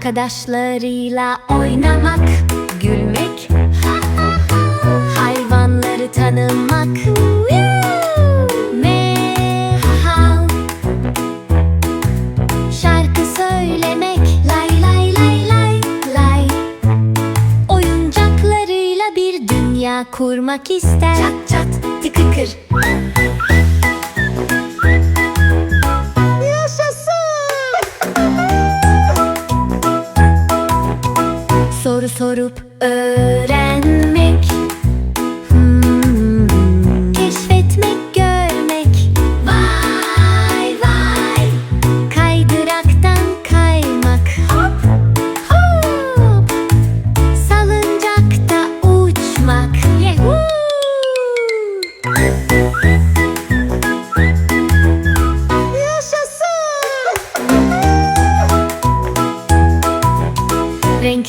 Arkadaşlarıyla oynamak, gülmek Hayvanları tanımak. Şarkı söylemek Oyuncaklarıyla bir dünya kurmak ister. Çat çat Soru szorup ö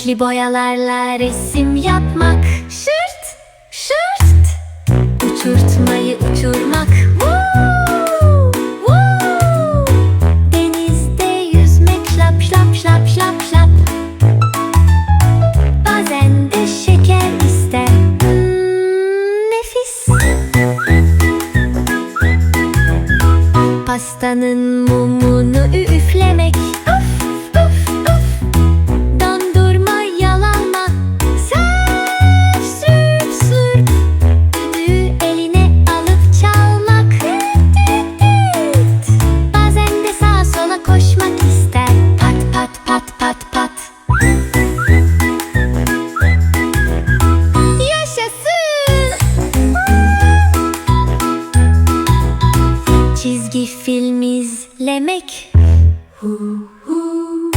Renkli boyalarla resim yapmak. Şırt, şırt. Uçurtmayı uçurmak. Woo, woo. Denizde yüzmek şlap şlap şlap şlap şlap Bazen de şeker ister. Hmm, Nefis. Pastanın mumunu üflemek Çizgi film izlemek. Hu hu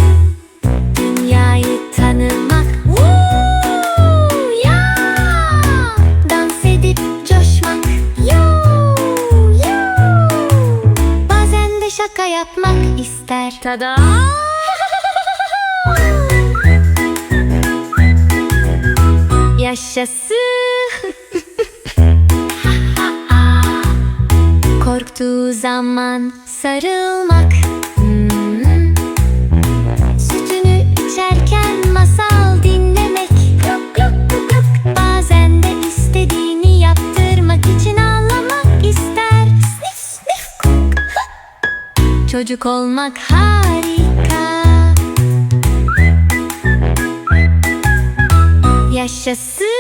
Dünyayı tanımak. Ya! Dans edip coşmak. Yo, yo. Bazen de şaka yapmak ister. Tada! Yaşasın zaman sarılmak. Hmm. Sütünü içerken masal dinlemek. Bazen de istediğini yaptırmak için ağlamak ister. Çocuk olmak harika. Yaşasın